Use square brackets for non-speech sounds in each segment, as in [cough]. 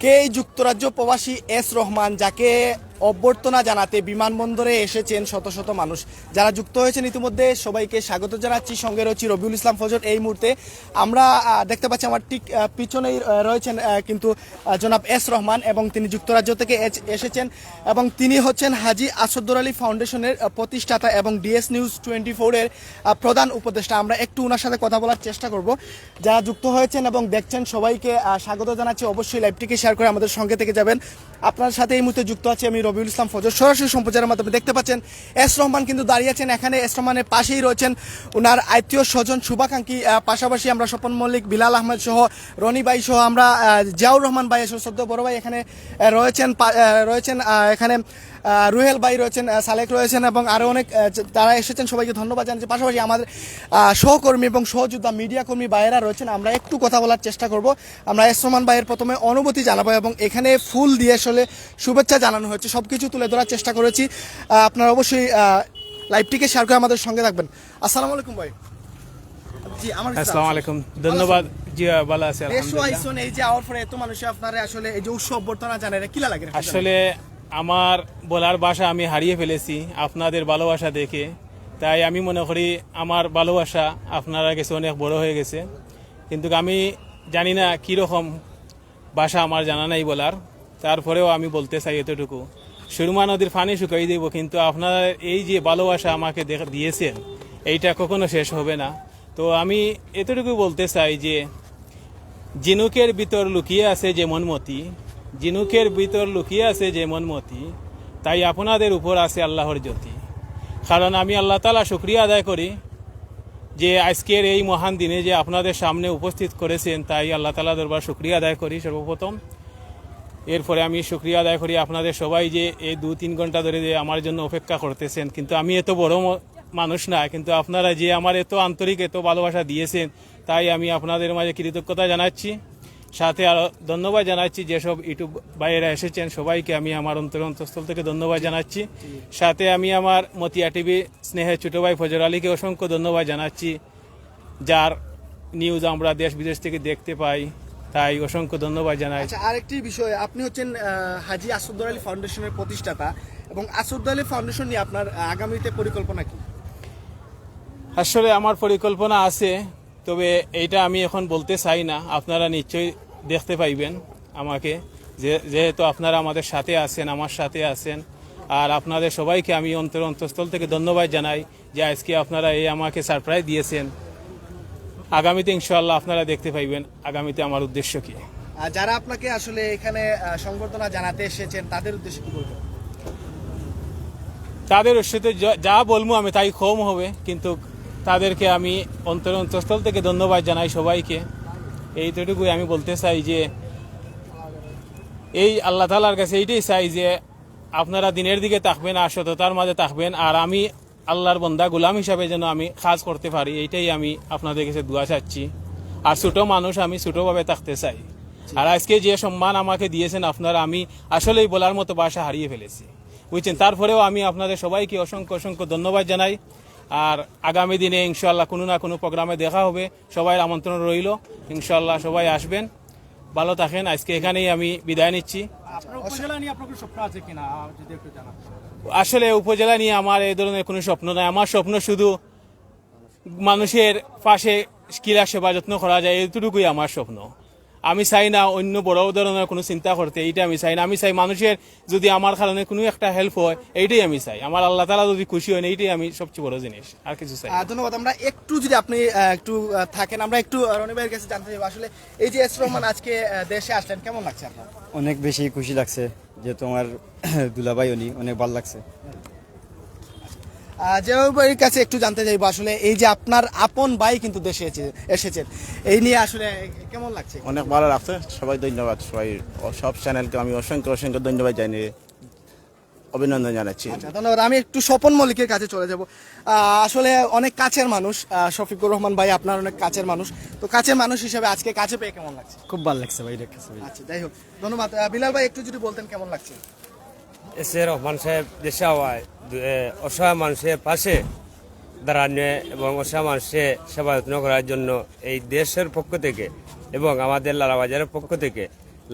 কে যুক্তরাজ্য প্রবাসী এস রহমান যাকে অভ্যর্থনা জানাতে বিমানবন্দরে এসেছেন শত শত মানুষ। যারা যুক্ত হয়েছেন ইতিমধ্যে, সবাইকে স্বাগত জানাচ্ছি। সঙ্গে রয়েছে রবিউল ইসলাম ফজর এই মুহূর্তে। আমরা দেখতে পাচ্ছি আমার ঠিক পিছনেই রয়েছেন কিন্তু জনাব এস রহমান এবং তিনি যুক্তরাজ্য থেকে এস- এসেছেন এবং তিনি হচ্ছেন হাজি আসাদুর আলী ফাউন্ডেশনের প্রতিষ্ঠাতা এবং ডিএস নিউজ টোয়েন্টি ফোরের প্রধান উপদেষ্টা। আমরা একটু ওনার সাথে কথা বলার চেষ্টা করব। যারা যুক্ত হয়েছেন এবং দেখছেন, সবাইকে স্বাগত জানাচ্ছি। অবশ্যই লাইভটিকে শেয়ার করে আমাদের সঙ্গে থেকে যাবেন। আপনার সাথে এই মুহূর্তে যুক্ত আছে আমি রবিউল ইসলাম ফজর সরাসরি সম্প্রচারের মাধ্যমে দেখতে পাচ্ছেন, এস রহমান কিন্তু দাঁড়িয়ে আছেন এখানে, এস রহমানের পাশেই রয়েছেন ওনার আত্মীয় স্বজন শুভাকাঙ্ক্ষী পাশাপাশি আমরা স্বপন মল্লিক, বিলাল আহমেদ সহ, রনি ভাই সহ আমরা জিয়াউর রহমান ভাই সদ্য বড় ভাই এখানে রয়েছেন রয়েছেন এখানে রুহেল ভাই রয়েছেন সালেক রয়েছেন এবং আরও অনেক তারা এসেছেন, সবাইকে ধন্যবাদ জানাচ্ছি। পাশাপাশি আমাদের সহকর্মী এবং সহযোদ্ধা মিডিয়া কর্মী ভাইয়েরা রয়েছেন, আমরা একটু কথা বলার চেষ্টা করব। আমরা এসরমান ভাইয়ের প্রথমে অনুমতি জানাব এবং এখানে ফুল দিয়ে আসলে শুভেচ্ছা জানানো হয়েছে সব কিছু তুলে ধরার চেষ্টা করেছি। আপনারা অবশ্যই লাইভটিকে শেয়ার করে আমাদের সঙ্গে থাকবেন। আসসালামু আলাইকুম ভাই। জি আমার আসসালামু আলাইকুম। ধন্যবাদ। জি ভালো আছে আলহামদুলিল্লাহ। এই যে আওয়ার পরে এত মানুষ আপনারা আসলে এই যে উৎসব অভ্যর্থনা জানেন এটা লাগে আসলে আমার বলার ভাষা আমি হারিয়ে ফেলেছি আপনাদের ভালোবাসা দেখে। তাই আমি মনে করি আমার ভালোবাসা আপনারা কাছে অনেক বড় হয়ে গেছে। কিন্তু আমি জানি না কীরকম ভাষা আমার জানা নাই বলার। তারপরেও আমি বলতে চাই এতটুকু। সুরমা নদীর পানি শুকাই দেব, কিন্তু আপনারা এই যে ভালোবাসা আমাকে দিয়েছেন, এইটা কখনো শেষ হবে না। তো আমি এতটুকু বলতে চাই যে, জিনুকের ভিতর লুকিয়ে আছে যেমন মতি জিনুকের ভিতর লুকিয়ে আছে যেমন মতি তাই আপনাদের উপর আছে আল্লাহর জ্যোতি। কারণ আমি আল্লাহ তালা শুক্রিয়া আদায় করি যে আজকের এই মহান দিনে যে আপনাদের সামনে উপস্থিত করেছেন, তাই আল্লাহ তালা দরবার শুক্রিয়া আদায় করি সর্বপ্রথম। এরপরে আমি শুক্রিয়া আদায় করি আপনাদের সবাই যে এই দু তিন ঘণ্টা ধরে যে আমার জন্য অপেক্ষা করতেছেন। কিন্তু আমি এত বড় মানুষ না, কিন্তু আপনারা যে আমার এত আন্তরিক, এত ভালোবাসা দিয়েছেন, তাই আমি আপনাদের মাঝে কৃতজ্ঞতা জানাচ্ছি। সাথে আরও ধন্যবাদ জানাচ্ছি যেসব ইউটিউব ভাইয়েরা এসেছেন, সবাইকে আমি আমার অন্তর অন্তঃস্থল থেকে ধন্যবাদ জানাচ্ছি। সাথে আমি আমার মতিয়া টিভি স্নেহের ছোটো ভাই ফজর আলীকে অসংখ্য ধন্যবাদ জানাচ্ছি, যার নিউজ আমরা দেশ বিদেশ থেকে দেখতে পাই। তাই অসংখ্য ধন্যবাদ জানাই। আচ্ছা আরেকটি বিষয় আপনি হচ্ছেন হাজি আসাদুর আলী ফাউন্ডেশনের প্রতিষ্ঠাতা এবং আসাদুর আলী ফাউন্ডেশন নিয়ে আপনার আগামীতে পরিকল্পনা কি? আসলে আমার পরিকল্পনা আছে তবে এইটা আমি এখন বলতে চাই না। আপনারা নিশ্চয়ই দেখতে পাইবেন আমাকে যে যেহেতু আপনারা আমাদের সাথে আছেন আমার সাথে আছেন আর আপনাদের সবাইকে আমি অন্তর অন্তঃস্থল থেকে ধন্যবাদ জানাই যে আজকে আপনারা এই আমাকে সারপ্রাইজ দিয়েছেন। আগামীতে ইনশাল্লাহ আপনারা দেখতে পাইবেন আগামীতে আমার উদ্দেশ্য কি। যারা আপনাকে আসলে এখানে সংবর্ধনা জানাতে এসেছেন তাদের উদ্দেশ্যে কি বলবেন? তাদের সাথে যা- যা বলব আমি তাই কম হবে কিন্তু তাদেরকে আমি অন্তর অন্তঃস্থল থেকে ধন্যবাদ জানাই সবাইকে। এইটুকুই আমি বলতে চাই যে এই আল্লাহ তালার কাছে এইটাই চাই যে আপনারা দিনের দিকে থাকবেন আর সততার মাঝে থাকবেন আর আমি আল্লাহর বন্দা গোলাম হিসাবে যেন আমি কাজ করতে পারি এইটাই আমি আপনাদের কাছে দোয়া চাচ্ছি। আর ছোট মানুষ আমি ছোটভাবে থাকতে চাই। আর আজকে যে সম্মান আমাকে দিয়েছেন আপনারা আমি আসলেই বলার মতো বাসা হারিয়ে ফেলেছি। বুঝছেন? তারপরেও আমি আপনাদের সবাইকে অসংখ্য অসংখ্য ধন্যবাদ জানাই। আর আগামী দিনে ইনশাল্লাহ কোনো না কোনো প্রোগ্রামে দেখা হবে। সবাই আমন্ত্রণ রইল। ইনশাল্লাহ সবাই আসবেন। ভালো থাকেন। আজকে এখানেই আমি বিদায় নিচ্ছি। নিয়ে আসলে উপজেলা নিয়ে আমার এই ধরনের কোনো স্বপ্ন নাই। আমার স্বপ্ন শুধু মানুষের পাশে কিরা সেবা যত্ন করা যায়, এতটুকুই আমার স্বপ্ন। আমি চাই না অন্য বড় ধরনের কোনো চিন্তা করতে এইটা আমি চাই না। আমি চাই মানুষের যদি আমার কারণে কোনো একটা হেল্প হয় এইটাই আমি চাই। আমার আল্লাহ তালা যদি খুশি হয় এইটাই আমি সবচেয়ে বড় জিনিস। আর কিছু চাই। ধন্যবাদ। আমরা একটু যদি আপনি একটু থাকেন আমরা একটু রনি ভাইয়ের কাছে জানতে চাইব। আসলে এই যে এস রহমান আজকে দেশে আসলেন কেমন লাগছে আপনার? অনেক বেশি খুশি লাগছে যে তোমার [clears throat] দুলাভাই উনি অনেক ভালো লাগছে। ভাইয়ের কাছে একটু জানতে চাইব আসলে এই যে আপনার আপন ভাই কিন্তু দেশে এসে- এসেছেন এই নিয়ে আসলে কেমন লাগছে? অনেক ভালো লাগছে। সবাই ধন্যবাদ। সবাই সব চ্যানেলকে আমি অসংখ্য অসংখ্য ধন্যবাদ জানিয়ে অভিনন্দন জানাচ্ছি। আচ্ছা ধন্যবাদ। আমি একটু স্বপন মল্লিকের কাছে চলে যাব। আসলে অনেক কাছের মানুষ শফিকুর রহমান ভাই আপনার অনেক কাছের মানুষ। তো কাছের মানুষ হিসেবে আজকে কাছে পেয়ে কেমন লাগছে? খুব ভালো লাগছে ভাই আচ্ছা যাই হোক। ধন্যবাদ। বিলাল ভাই একটু যদি বলতেন কেমন লাগছে? এসে রহমান সাহেব দেশে হওয়ায় অসহায় মানুষের পাশে দাঁড়ানো এবং অসহায় মানুষের সেবা যত্ন করার জন্য এই দেশের পক্ষ থেকে এবং আমাদের লালাবাজারের পক্ষ থেকে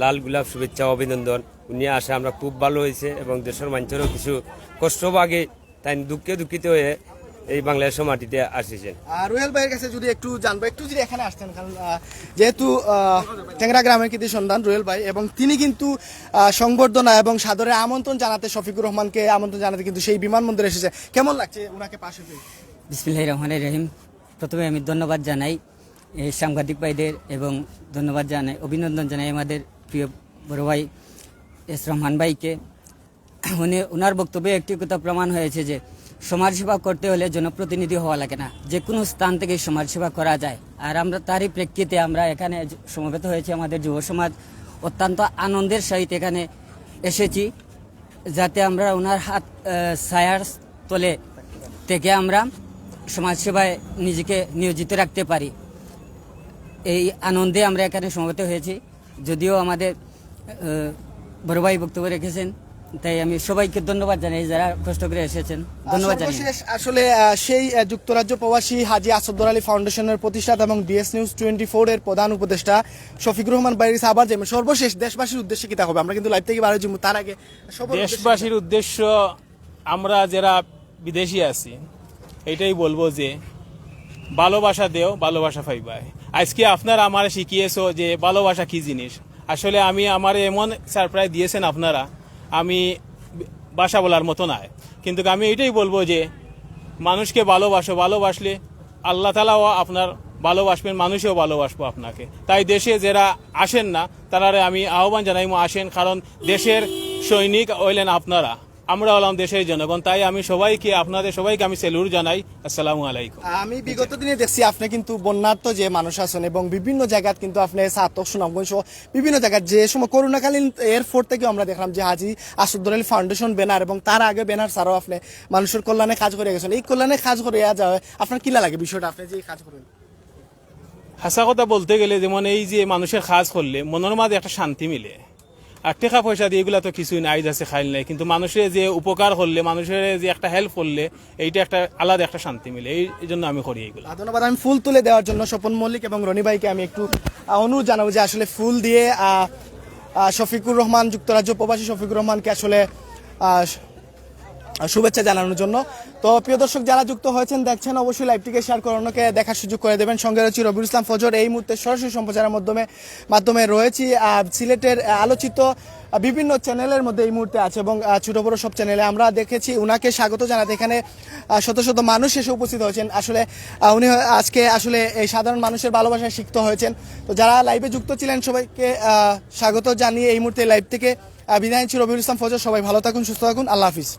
লাল গোলাপ শুভেচ্ছা অভিনন্দন। উনি আসে, আমরা খুব ভালো হয়েছে এবং দেশের মানুষেরও কিছু কষ্ট বাগে তাই দুঃখে দুঃখিত হয়ে এই বাংলাদেশের মাটিতে আসিছেন। আর রুহেল ভাইয়ের কাছে যদি একটু জানব একটু যদি এখানে আসতেন কারণ যেহেতু টেংরা গ্রামের কৃতি সন্ধান রুহেল ভাই এবং তিনি কিন্তু সংবর্ধনা এবং সাদরে আমন্ত্রণ জানাতে শফিকুর রহমানকে আমন্ত্রণ জানাতে কিন্তু সেই বিমানবন্দরে এসেছে। কেমন লাগছে ওনাকে পাশে পেয়ে? বিসমিল্লাহ রহমান রহিম। প্রথমে আমি ধন্যবাদ জানাই এই সাংবাদিক ভাইদের এবং ধন্যবাদ জানাই অভিনন্দন জানাই আমাদের প্রিয় বড় ভাই এস রহমান ভাইকে। উনি ওনার বক্তব্যে একটি কথা প্রমাণ হয়েছে যে সমাজসেবা করতে হলে জনপ্রতিনিধি হওয়া লাগে না। যে কোনো স্থান থেকে সমাজসেবা করা যায়। আর আমরা তারই প্রেক্ষিতে আমরা এখানে সমবেত হয়েছে আমাদের যুব সমাজ। অত্যন্ত আনন্দের সহিত এখানে এসেছি। যাতে আমরা ওনার হাত ছায়ার তলে থেকে আমরা সমাজসেবায় নিজেকে নিয়োজিত রাখতে পারি। এই আনন্দে আমরা এখানে সমবেত হয়েছি। যদিও আমাদের বড় ভাই বক্তব্য রেখেছেন। তাই আমি সবাইকে ধন্যবাদ জানাই যারা কষ্ট করে এসেছেন। ধন্যবাদ জানাই আসলে সেই যুক্তরাজ্য প্রবাসী হাজি আসাদুর আলী ফাউন্ডেশনের প্রতিষ্ঠাতা এবং ডিএস নিউজ টোয়েন্টি ফোর এর প্রধান উপদেষ্টা শফিকুর রহমান বাইরিস আবার যাবেন সর্বশেষ দেশবাসীর উদ্দেশ্যে কিতা হবে? আমরা কিন্তু লাইভ থেকে বার হয়েছি তার আগে দেশবাসীর উদ্দেশ্য আমরা যারা বিদেশি আছি এটাই বলব যে ভালোবাসা দেও ভালোবাসা পাইবাই। আজকে আপনারা আমার শিখিয়েছো যে ভালোবাসা কি জিনিস? আসলে আমি আমার এমন সারপ্রাইজ দিয়েছেন আপনারা আমি বাসা বলার মতো নয়। কিন্তু আমি এটাই বলব যে, মানুষকে ভালোবাসো, ভালোবাসলে আল্লাহ তালাও আপনার ভালোবাসবেন, মানুষেও ভালোবাসবো আপনাকে। তাই দেশে যারা আসেন না তারা আমি আহ্বান জানাইমো আসেন, কারণ দেশের সৈনিক হইলেন আপনারা। আমরা হলাম দেশের জনগণ তাই আমি সবাইকে আপনাদের সবাইকে আমি সেলুর জানাই। আসসালামু আলাইকুম। আমি বিগত দিনে দেখছি আপনি কিন্তু বন্যার্থ যে মানুষ আছেন এবং বিভিন্ন জায়গাত কিন্তু আপনি সাতক সুনামগঞ্জ বিভিন্ন জায়গায় যে সময় করোনাকালীন এয়ারপোর্ট থেকে আমরা দেখলাম যে হাজি আসাদুর আলী ফাউন্ডেশন ব্যানার এবং তার আগে ব্যানার ছাড়াও আপনি মানুষের কল্যাণে কাজ করে গেছেন। এই কল্যাণে কাজ করে যাওয়া আপনার কিলা লাগে বিষয়টা? আপনি যে কাজ করেন। হাসা কথা বলতে গেলে যেমন এই যে মানুষের কাজ করলে মনের মাঝে একটা শান্তি মিলে। আর টাকা পয়সা দিয়ে এগুলা তো কিছুই নাই আছে, খাইল নাই। কিন্তু মানুষের যে উপকার করলে, মানুষের যে একটা হেল্প করলে, এইটা একটা আলাদা একটা শান্তি মিলে। এই জন্য আমি করি এইগুলো ধন্যবাদ। আমি ফুল তুলে দেওয়ার জন্য স্বপন মল্লিক এবং রনি ভাইকে আমি একটু অনুরোধ জানাব যে আসলে ফুল দিয়ে শফিকুর রহমান যুক্তরাজ্য প্রবাসী শফিকুর রহমানকে আসলে শুভেচ্ছা জানানোর জন্য। তো প্রিয় দর্শক, যারা যুক্ত হয়েছেন, দেখছেন, অবশ্যই লাইভটিকে শেয়ার করে অন্যকে দেখার সুযোগ করে দেবেন। সঙ্গে রয়েছে রবিউল ইসলাম ফজর। এই মুহূর্তে সরাসরি সম্প্রচারের মাধ্যমে মাধ্যমে রয়েছি। সিলেটের আলোচিত বিভিন্ন চ্যানেলের মধ্যে এই মুহূর্তে আছে এবং ছোট বড় সব চ্যানেলে আমরা দেখেছি। উনাকে স্বাগত জানাতে এখানে শত শত মানুষ এসে উপস্থিত হয়েছেন। আসলে উনি আজকে আসলে এই সাধারণ মানুষের ভালোবাসায় সিক্ত হয়েছেন। তো যারা লাইভে যুক্ত ছিলেন, সবাইকে স্বাগত জানিয়ে এই মুহূর্তে লাইভ থেকে বিদায় নিচ্ছি রবিউল ইসলাম ফজর। সবাই ভালো থাকুন, সুস্থ থাকুন। আল্লাহ হাফিজ।